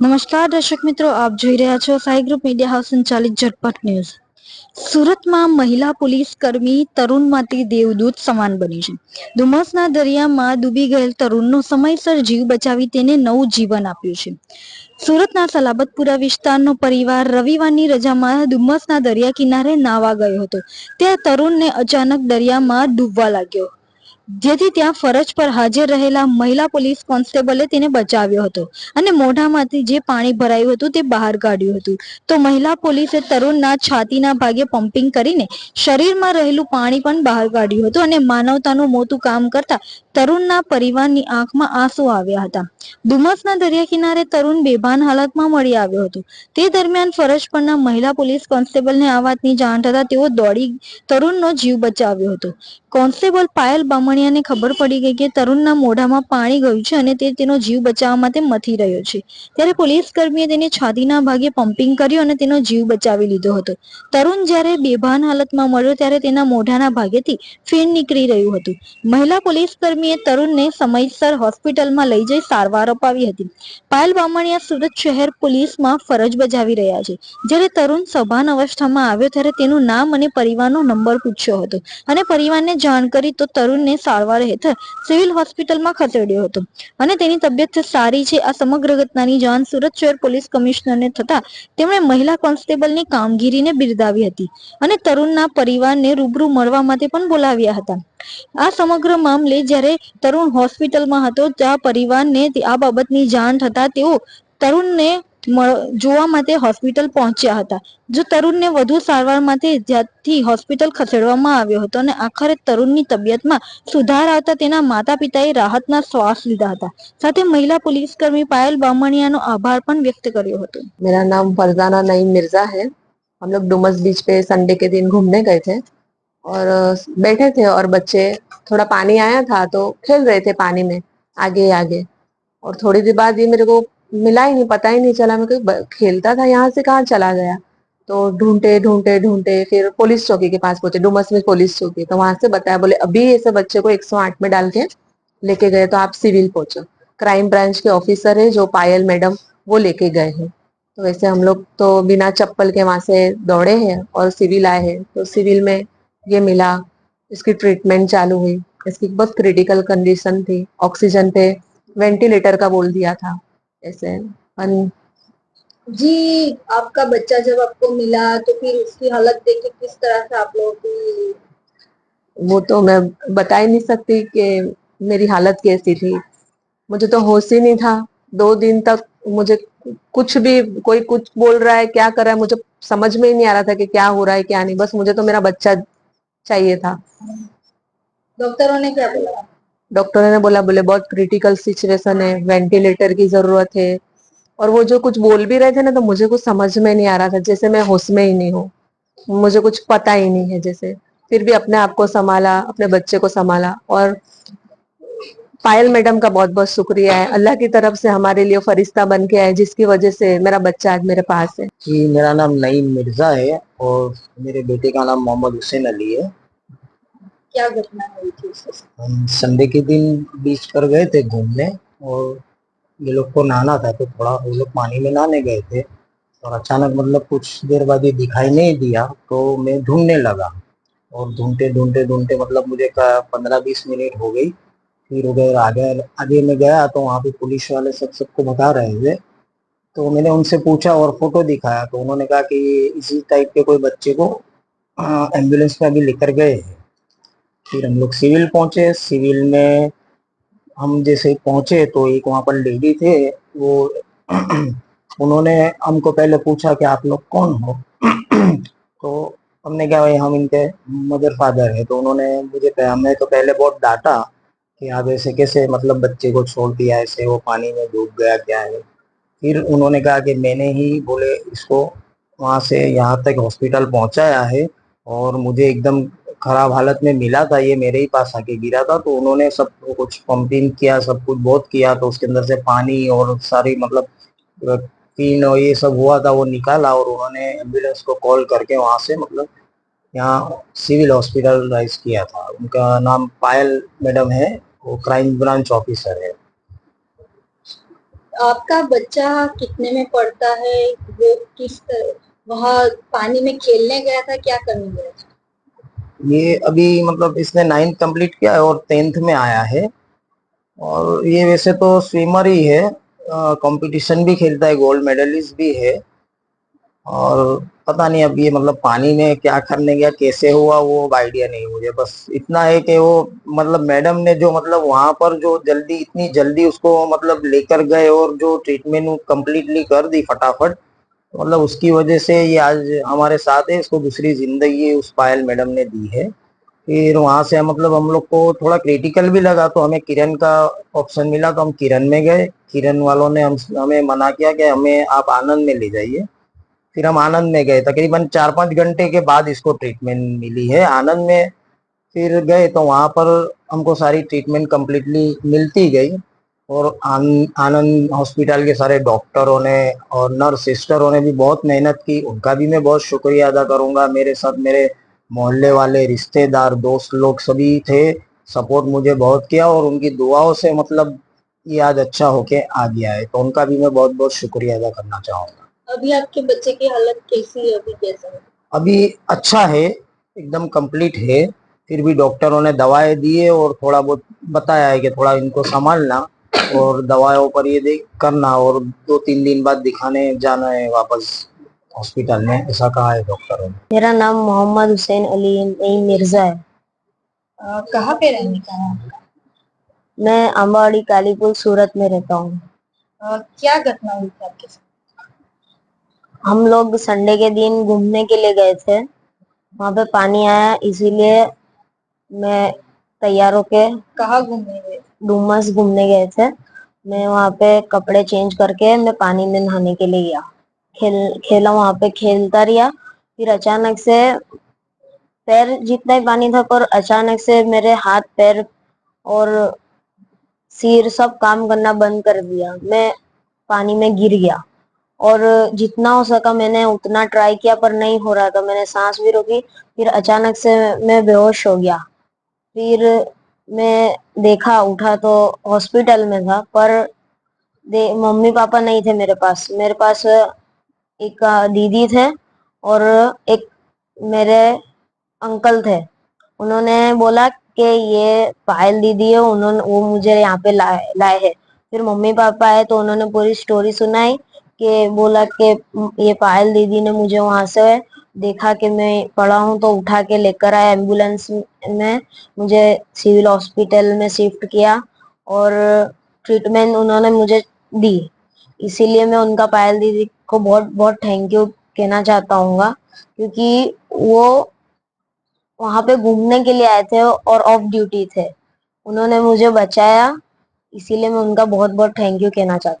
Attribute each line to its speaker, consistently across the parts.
Speaker 1: નમસ્કાર, દર્શક મિત્રો, આપ જોઈ રહ્યા છો સાઈ ગ્રુપ મીડિયા હાઉસ સંચાલિત ઝટપટ ન્યૂઝ. સુરતમાં મહિલા પોલીસ કર્મી તરુણમાંથી દેવદૂત સમાન બની છે. ધુમ્મસના દરિયામાં ડૂબી ગયેલ તરુણનો સમયસર જીવ બચાવી તેને નવું જીવન આપ્યું છે. સુરતના સલાબતપુરા વિસ્તારનો પરિવાર રવિવારની રજામાં ધુમ્મસના દરિયા કિનારે નાવા ગયો હતો. ત્યાં તરુણને અચાનક દરિયામાં ડૂબવા લાગ્યો. જેથી ત્યાં ફરજ પર હાજર રહેલા મહિલા પોલીસ કોન્સ્ટેબલે તેને બચાવ્યો હતો અને મોઢામાંથી જે પાણી ભરાયું હતું તે બહાર કાઢ્યું હતું. તો મહિલા પોલીસે તરુણના છાતીના ભાગે પમ્પિંગ કરીને શરીરમાં રહેલું પાણી પણ બહાર કાઢ્યું હતું અને માનવતાનું મોટું કામ કરતા તરુણના પરિવારની આંખમાં આંસુ આવ્યા હતા. ડુમસના દરિયા કિનારે તરુણ બેભાન હાલતમાં મળી આવ્યો હતો. તે દરમિયાન ફરજ પરના મહિલા પોલીસ કોન્સ્ટેબલને આ વાતની જાણ થતા તેઓ દોડી તરુણનો જીવ બચાવ્યો હતો. કોન્સ્ટેબલ પાયલ બામણિયાને ખબર પડી ગઈ કે તરુણના મોઢામાં પાણી ગયું છે અને તે તેનો જીવ બચાવવા માટે મથી રહ્યો છે. ત્યારે પોલીસ કર્મીએ તેને છાતીના ભાગે પમ્પિંગ કર્યું અને તેનો જીવ બચાવી લીધો હતો. તરુણ જ્યારે બેભાન હાલતમાં મળ્યો ત્યારે તેના મોઢાના ભાગેથી ફીણ નીકળી રહ્યું હતું. મહિલા પોલીસ કર્મીએ તરુણને સમયસર હોસ્પિટલમાં લઈ જઈ સારવાર અપાવી હતી. પાયલ બામણિયા સુરત શહેર પોલીસમાં ફરજ બજાવી રહ્યા છે. જ્યારે તરુણ સભાન અવસ્થામાં આવ્યો ત્યારે તેનું નામ અને પરિવારનો નંબર પૂછ્યો હતો અને પરિવારને જાણ તો તરુણને સારવાર હેઠળ સિવિલ હોસ્પિટલમાં ખસેડ્યો હતો. અને તેની તબિયત સારી છે. આ સમગ્ર ઘટનાની જાણ સુરત શહેર પોલીસ કમિશનરને થતા તેમણે મહિલા કોન્સ્ટેબલની કામગીરીને બિરદાવી હતી અને તરુણના પરિવારને રૂબરૂ મળવા માટે પણ બોલાવ્યા હતા. આ સમગ્ર મામલે જ્યારે તરુણ હોસ્પિટલમાં હતો, ત્યાં પરિવારને આ બાબતની જાણ થતા તેઓ તરુણને જોવા માટે હોસ્પિટલ પહોંચ્યા હતા જો તરુણને વધુ સારવાર માટે જ્યાંથી હોસ્પિટલ ખસેડવામાં આવ્યો હતો અને આખરે તરુણની તબિયતમાં સુધાર આવતા તેના માતા પિતાએ રાહતના શ્વાસ લીધા હતા સાથે મહિલા પોલીસ કર્મી पायल बामणिया નો આભાર પણ વ્યક્ત કર્યો હતો
Speaker 2: मेरा नाम फरजाना नईम मिर्जा है हम लोग डुमस बीच पे संडे के दिन घूमने गए थे और बैठे थे और बच्चे थोड़ा पानी आया था तो खेल रहे थे पानी में आगे आगे और थोड़ी देर बाद ये मेरे को मिला ही नहीं, पता ही नहीं चला। मैं कोई खेलता था यहाँ से, कहाँ चला गया? तो ढूंढते ढूंढते ढूंढते, फिर पुलिस चौकी के पास पहुँचे, डुमस में पुलिस चौकी। तो वहाँ से बताया, बोले, अभी ऐसे बच्चे को 108 में डाल के लेके गए तो आप सिविल पहुंचो। क्राइम ब्रांच के ऑफिसर है, जो पायल मैडम, वो लेके गए हैं। तो वैसे हम लोग तो बिना चप्पल के वहाँ से दौड़े हैं और सिविल आए हैं। तो सिविल में ये मिला, इसकी ट्रीटमेंट चालू हुई। इसकी बहुत क्रिटिकल कंडीशन थी, ऑक्सीजन पे वेंटिलेटर का बोल दिया था। ऐसे अन
Speaker 1: जी आपका बच्चा जब आपको मिला तो फिर उसकी हालत देख के किस तरह से आप लोगों की
Speaker 2: वो तो मैं बता ही नहीं सकती कि मेरी हालत कैसी थी। मुझे तो होश ही नहीं था। दो दिन तक मुझे कुछ भी कोई कुछ बोल रहा है क्या कर रहा है मुझे समझ में ही नहीं आ रहा था कि क्या हो रहा है क्या नहीं। बस मुझे तो मेरा बच्चा चाहिए था।
Speaker 1: डॉक्टरों ने क्या बोला?
Speaker 2: डॉक्टरों ने बोला, बोले, बहुत क्रिटिकल सिचुएशन है वेंटिलेटर की ज़रूरत है। और वो जो कुछ बोल भी रहे थे ना तो मुझे कुछ समझ में नहीं आ रहा था, जैसे मैं होश में ही नहीं हूँ। मुझे कुछ पता ही नहीं है, जैसे। फिर भी अपने आप को संभाला, अपने बच्चे को संभाला। और पायल मैडम का बहुत बहुत शुक्रिया है। अल्लाह की तरफ़ से हमारे लिए फरिश्ता बन के आए, जिसकी वजह से मेरा बच्चा आज मेरे पास है।
Speaker 3: जी, मेरा नाम नईम मिर्ज़ा है और मेरे बेटे का नाम मोहम्मद हुसैन अली है।
Speaker 1: क्या घटना हुई थी
Speaker 3: हम संडे के दिन बीच पर गए थे घूमने और ये लोग को नहाना था तो थोड़ा वो लोग पानी में नहाने गए थे और अचानक मतलब कुछ देर बाद ये दिखाई नहीं दिया तो मैं ढूँढने लगा और ढूंढते ढूंढते ढूंढते मतलब मुझे पंद्रह बीस मिनट हो गई। फिर उधर आगे आगे में गया तो वहाँ पे पुलिस वाले सब, सबको बता रहे थे। तो मैंने उनसे पूछा और फ़ोटो दिखाया तो उन्होंने कहा कि इसी टाइप के कोई बच्चे को एंबुलेंस में अभी लेकर गए हैं। फिर हम लोग सिविल पहुँचे। सिविल में हम जैसे पहुँचे तो एक वहाँ पर लेडी थे। वो उन्होंने हमको पहले पूछा कि आप लोग कौन हो? तो हमने कहा, भाई, हम इनके मदर फादर है। तो उन्होंने मुझे हमने तो पहले बहुत डांटा कि आप ऐसे कैसे मतलब बच्चे को छोड़ दिया, ऐसे वो पानी में डूब गया, क्या है? फिर उन्होंने कहा कि मैंने ही बोले, इसको वहाँ से यहाँ तक हॉस्पिटल पहुँचाया है और मुझे एकदम खराब हालत में मिला था, ये मेरे ही पास आके गिरा था तो उन्होंने सब कुछ पंपिंग किया, सब कुछ बहुत किया तो उसके अंदर से पानी और सारी मतलब और ये सब हुआ था, वो निकाला और उन्होंने एंबुलेंस को कॉल करके वहाँ से मतलब यहाँ सिविल हॉस्पिटलाइज किया था। उनका नाम पायल मैडम है, वो क्राइम ब्रांच ऑफिसर है।
Speaker 1: आपका बच्चा कितने में पढ़ता है? वो किस, वहाँ पानी में खेलने गया था, क्या करने गया था
Speaker 3: ये अभी मतलब इसने नाइन्थ कंप्लीट किया है और टेंथ में आया है। और ये वैसे तो स्विमर ही है कंपटीशन भी खेलता है गोल्ड मेडलिस्ट भी है। और पता नहीं अब ये मतलब पानी में क्या करने गया, कैसे हुआ, वो आइडिया नहीं मुझे। बस इतना है कि वो मतलब मैडम ने जो मतलब वहाँ पर जो जल्दी, इतनी जल्दी उसको मतलब लेकर गए और जो ट्रीटमेंट कंप्लीटली कर दी फटाफट मतलब उसकी वजह से ये आज हमारे साथ है, इसको दूसरी ज़िंदगी उस पायल मैडम ने दी है। फिर वहाँ से मतलब हम लोग को थोड़ा क्रिटिकल भी लगा तो हमें किरण का ऑप्शन मिला तो हम किरण में गए। किरण वालों ने हम, हमें मना किया कि हमें आप आनंद में ले जाइए। फिर हम आनंद में गए। तकरीबन चार पाँच घंटे के बाद इसको ट्रीटमेंट मिली है आनंद में। फिर गए तो वहाँ पर हमको सारी ट्रीटमेंट कम्प्लीटली मिलती गई। और आन- आनंद हॉस्पिटल के सारे डॉक्टरों ने और नर्स सिस्टरों ने भी बहुत मेहनत की। उनका भी मैं बहुत शुक्रिया अदा करूँगा। मेरे साथ मेरे मोहल्ले वाले रिश्तेदार दोस्त लोग सभी थे। सपोर्ट मुझे बहुत किया और उनकी दुआओं से मतलब ये आज अच्छा होके आ गया है। तो उनका भी मैं बहुत बहुत शुक्रिया अदा करना चाहूँगा।
Speaker 1: अभी आपके बच्चे की हालत कैसी है? अभी कैसा है?
Speaker 3: अभी अच्छा है एकदम कंप्लीट है। फिर भी डॉक्टरों ने दवाएँ दिए और थोड़ा बहुत बताया है कि थोड़ा इनको संभालना। और दवाओं पर ये देख करना और दो तीन दिन बाद दिखाने जाना है वापस हॉस्पिटल में। ऐसा कहा है डॉक्टरों ने।
Speaker 4: मेरा नाम मोहम्मद हुसैन अली नईम मिर्ज़ा है।
Speaker 1: कहाँ पे रहने का है आपका?
Speaker 4: मैं अम्बाड़ी कालीपुर सूरत में रहता हूँ।
Speaker 1: क्या घटना हुई थी आपके साथ?
Speaker 4: हम लोग संडे के दिन घूमने के लिए गए थे। वहाँ पे पानी आया इसीलिए मैं तैयार होके
Speaker 1: कहाँ घूमने गए थे?
Speaker 4: डुमस घूमने गए थे। मैं वहाँ पे कपड़े चेंज करके मैं पानी में नहाने के लिए गया। खेल, खेला वहाँ पे, खेलता रहा। फिर अचानक से पैर जितना ही पानी था, पर अचानक से मेरे हाथ, पैर और सिर सब काम करना बंद कर दिया। मैं पानी में गिर गया। और जितना हो सका मैंने उतना ट्राई किया, पर नहीं हो रहा था। मैंने सांस भी रोकी। फिर अचानक से मैं बेहोश हो गया। फिर मैं देखा, उठा तो हॉस्पिटल में था, पर दे, मम्मी पापा नहीं थे मेरे पास। मेरे पास एक दीदी थे और एक मेरे अंकल थे। उन्होंने बोला कि ये पायल दीदी है, उन्होंने, वो मुझे यहाँ पे लाए लाए है। फिर मम्मी पापा आए तो उन्होंने पूरी स्टोरी सुनाई कि बोला कि ये पायल दीदी ने मुझे वहाँ से देखा कि मैं पड़ा हूँ तो उठा के लेकर आया एंबुलेंस में। मुझे सिविल हॉस्पिटल में शिफ्ट किया और ट्रीटमेंट उन्होंने मुझे दी। इसीलिए मैं उनका पायल दीदी को बहुत बहुत थैंक यू कहना चाहता हूँ क्योंकि वो वहाँ पे घूमने के लिए आए थे और ऑफ़ ड्यूटी थे। उन्होंने मुझे बचाया, इसीलिए मैं उनका बहुत बहुत थैंक यू कहना चाहता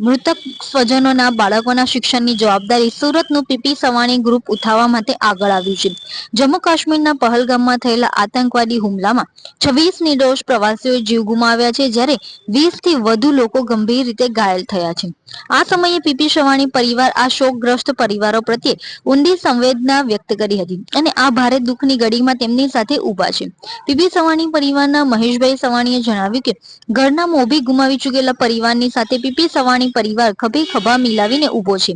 Speaker 1: મૃતક સ્વજનોના બાળકોના શિક્ષણની જવાબદારી સુરતનું પીપી સવાણી ગ્રુપ ઉઠાવવા માટે આગળ આવ્યું છે. જમ્મુ કાશ્મીરના પહલગામમાં થયેલા આતંકવાદી હુમલામાં છવ્વીસ નિર્દોષ પ્રવાસીઓએ જીવ ગુમાવ્યા છે, જ્યારે વીસથી વધુ લોકો ગંભીર રીતે ઘાયલ થયા છે. આ સમયે પીપી સવાણી પરિવાર આ શોકગ્રસ્ત પરિવારો પ્રત્યે ઊંડી સંવેદના વ્યક્ત કરી હતી અને આ ભારે દુઃખની ઘડીમાં તેમની સાથે ઊભા છે. પીપી સવાણી પરિવારના મહેશભાઈ સવાણીએ જણાવ્યું કે, ઘરના મોભી ગુમાવી ચૂકેલા પરિવારની સાથે પીપી સવાણી પરિવાર ખભે ખભા મિલાવીને ઊભો છે.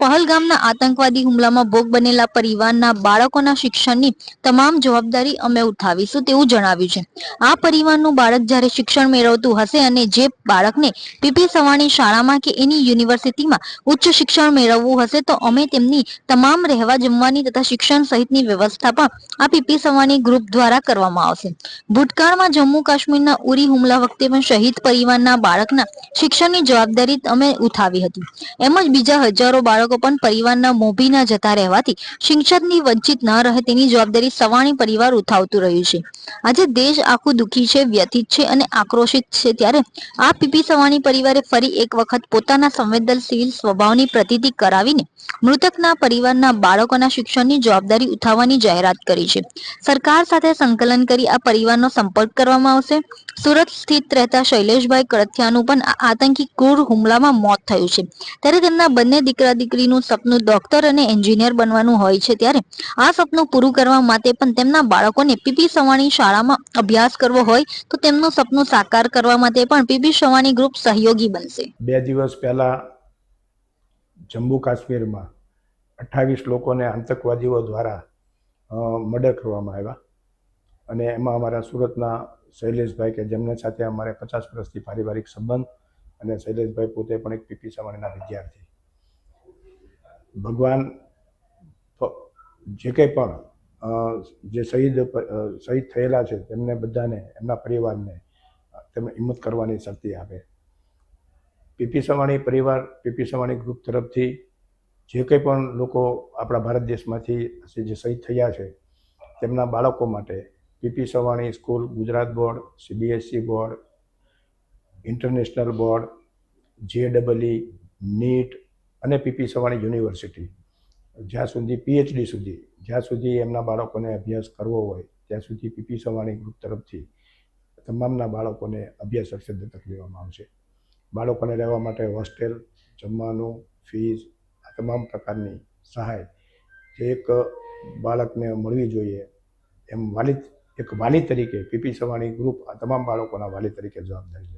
Speaker 1: પહલગામના આતંકવાદી હુમલામાં ભોગ બનેલા પરિવારના બાળકોના શિક્ષણની તમામ જવાબદારી અમે ઉઠાવીશું તેવું જણાવ્યું છે. આ પરિવારનું બાળક જ્યારે શિક્ષણ મેળવતું હશે અને જે બાળકને પીપી સવાણી શાળામાં કે એની યુનિવર્સિટીમાં ઉચ્ચ શિક્ષણ મેળવવું હશે તો અમે તેમની તમામ રહેવા જમવાની તથા શિક્ષણ સહિતની વ્યવસ્થા પણ આ પીપી સવાણી ગ્રુપ દ્વારા કરવામાં આવશે. ભૂતકાળમાં જમ્મુ કાશ્મીરના ઉરી હુમલા વખતે પણ શહીદ પરિવારના બાળકના શિક્ષણની જવાબદારી જવાબદારી અમે ઉઠાવી હતી. એમ જ બીજા હજારો બાળકો પણ પરિવારના મોભીના જતા રહેવાથી શિક્ષણની વંચિત ન રહે તેની જવાબદારી સવાણી પરિવાર ઉઠાવતું રહ્યું છે. આજે દેશ આખું દુઃખી છે, વ્યથિત છે અને આક્રોશિત છે ત્યારે આ પીપી સવાણી પરિવારે ફરી એક વખત પોતાના સંવેદનશીલ સ્વભાવની પ્રતિતિ કરાવીને મૃતકના પરિવારના બાળકોના શિક્ષણની જવાબદારી ઉઠાવવાની જાહેરાત કરી છે. સરકાર સાથે સંકલન કરી આ પરિવારનો સંપર્ક કરવામાં આવશે. સુરત સ્થિત રહેતા શૈલેષભાઈ કડથિયાનું પણ આતંકી ક્રૂર હુમલામાં મોત થયું છે. ત્યારે તેમના બંને દીકરા દીકરીનું સપનું ડોક્ટર અને એન્જિનિયર બનવાનું હોય છે ત્યારે આ સપનું પૂરું કરવા માટે પણ તેમના બાળકોને પીપી સવાણી શાળામાં અભ્યાસ કરવો હોય તો તેમનું સપનું સાકાર કરવા માટે પણ પીપી સવાણી ગ્રુપ સહયોગી બનશે.
Speaker 5: બે દિવસ પહેલા જમ્મુ કાશ્મીરમાં અઠ્ઠાવીસ લોકોને આતંકવાદીઓ દ્વારા મર્ડર કરવામાં આવ્યા. અને એમાં અમારા સુરતના શૈલેષભાઈ કે જેમના સાથે અમારે પચાસ વર્ષથી પારિવારિક સંબંધ અને શૈલેષભાઈ પોતે પણ એક પીપી સવાણીના વિદ્યાર્થી. ભગવાન જે કંઈ પણ જે શહીદ શહીદ થયેલા છે, તેમને બધાને, એમના પરિવારને તેમને હિંમત કરવાની શક્તિ આપે. પીપી સવાણી પરિવાર, પીપી સવાણી ગ્રુપ તરફથી જે કંઈ પણ લોકો આપણા ભારત દેશમાંથી જે શહીદ થયા છે, તેમના બાળકો માટે PP Savani school, Gujarat board CBSE board international board જે ડબલઈ નીટ અને પીપી સવાણી યુનિવર્સિટી. જ્યાં સુધી પીએચડી સુધી, જ્યાં સુધી એમના બાળકોને અભ્યાસ કરવો હોય, ત્યાં સુધી પીપી સવાણી ગ્રુપ તરફથી તમામના બાળકોને અભ્યાસ અક્ષર દત્તક લેવામાં આવશે. બાળકોને રહેવા માટે હોસ્ટેલ, જમવાનું, ફીસ, આ તમામ પ્રકારની સહાય જે એક બાળકને મળવી જોઈએ, એમ વાલી, એક વાલી તરીકે પીપી સવાણી ગ્રુપ આ તમામ બાળકોના વાલી તરીકે જવાબદારી લેશે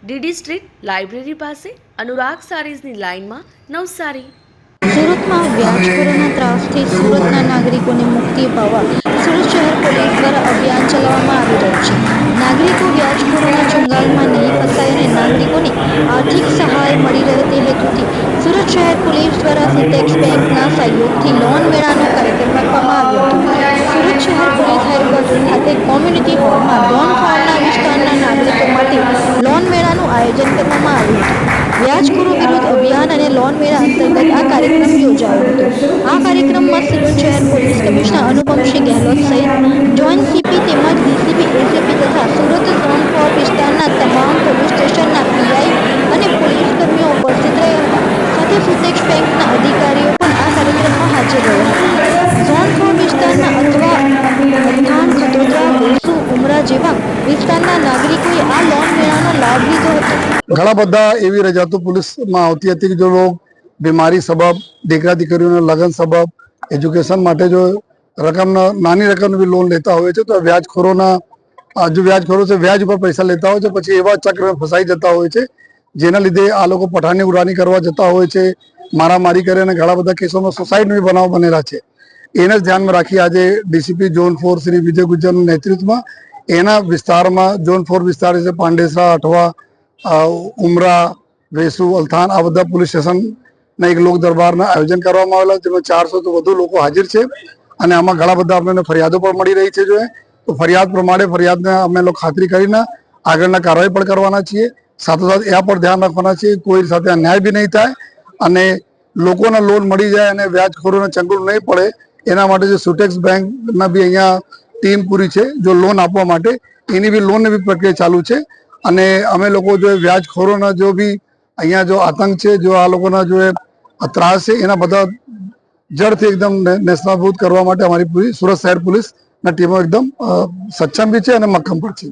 Speaker 6: DD street library પાસે અનુરાગ સારીઝની લાઇનમાં નવસારી.
Speaker 1: સુરતમાં વ્યાજખોરોના ત્રાસથી સુરતના નાગરિકોને મુક્તિ અપાવવા સુરત શહેર પોલીસ દ્વારા અભિયાન ચલાવવામાં આવી રહ્યું છે. નાગરિકો વ્યાજખોરોના ચુંગાલમાં નહીં ફસાય અને નાગરિકોને આર્થિક સહાય મળી રહે તે હેતુથી સુરત શહેર પોલીસ દ્વારા સિટેક્સ બેંકના સહયોગથી લોન મેળાનો કાર્યક્રમ રાખવામાં આવ્યો હતો. સુરત શહેર પોલીસ હેડક્વાર્ટર ખાતે કોમ્યુનિટી હોલમાં લોન ફાર્મના વિસ્તારના નાગરિકો માટે લોન મેળાનું આયોજન કરવામાં આવ્યું હતું. વ્યાજખોરો વિરુદ્ધ અભિયાન અને લોન મેળા અંતર્ગત આ કાર્યક્રમ યોજાયો હતો. આ કાર્યક્રમમાં સુરત શહેર પોલીસ કમિશનર અનુપમસિંહ ગેહલોત સહિત જોઈન્ટ સીપી તેમજ ડીસીપી એસીપી તથા સુરત ઝોન ફોર વિસ્તારના તમામ પોલીસ સ્ટેશનના પીઆઈ
Speaker 7: બધા એવી રજાતો પોલીસમાં આવતી હતી કે જો લોક બીમારી સબબ, દીકરા દીકરીઓના લગ્ન સબબ, એજ્યુકેશન માટે જો રકમના નાની રકમની બી લોન લેતા હોય છે, તો વ્યાજખોરોના જો વ્યાજખોરો છે, વ્યાજ ઉપર પૈસા લેતા હોય છે, પછી એવા ચક્રમાં ફસાઈ જતા હોય છે, જેના લીધે આ લોકો પઠાણની ઉડાની કરવા જતા હોય છે, મારામારી કરે અને ઘણા બધા કેસોમાં બી બનાવ બનેલા છે. એને જ ધ્યાનમાં રાખી આજે DCP zone four Shri Vijay ગુજ્જરના નેતૃત્વમાં એના વિસ્તારમાં ઝોન ફોર વિસ્તાર છે, પાંડેસરા, અઠવા ઉમરા વેસુ અલથાન આ બધા પોલીસ સ્ટેશનના એક લોક દરબારના આયોજન કરવામાં આવેલા જેમાં ચારસો તો વધુ લોકો હાજર છે અને આમાં ઘણા બધા અમને ફરિયાદો પણ મળી રહી છે જો તો ફરિયાદ પ્રમાણે ફરિયાદને અમે લોકો ખાતરી કરીને આગળના કાર્યવાહી પણ કરવાના છીએ. સાથોસાથ એ પણ ધ્યાન રાખવાના છીએ. કોઈ સાથે અન્યાય બી નહીં થાય અને લોકોને લોન મળી જાય અને વ્યાજખોરોને ચંગુલ નહીં પડે એના માટે જે સુટેક્સ બેંકના બી અહીંયા ટીમ પૂરી છે, જો લોન આપવા માટે. એની બી લોનની બી પ્રક્રિયા ચાલુ છે. અને અમે લોકો જો વ્યાજખોરોના જો બી અહીંયા જો આતંક છે, જો આ લોકોના જો ત્રાસ છે, એના બધા જડથી એકદમ નેશનાભૂત કરવા માટે અમારી પૂરી સુરત શહેર પોલીસના ટીમો એકદમ સક્ષમ બી છે અને મક્કમ પણ છે.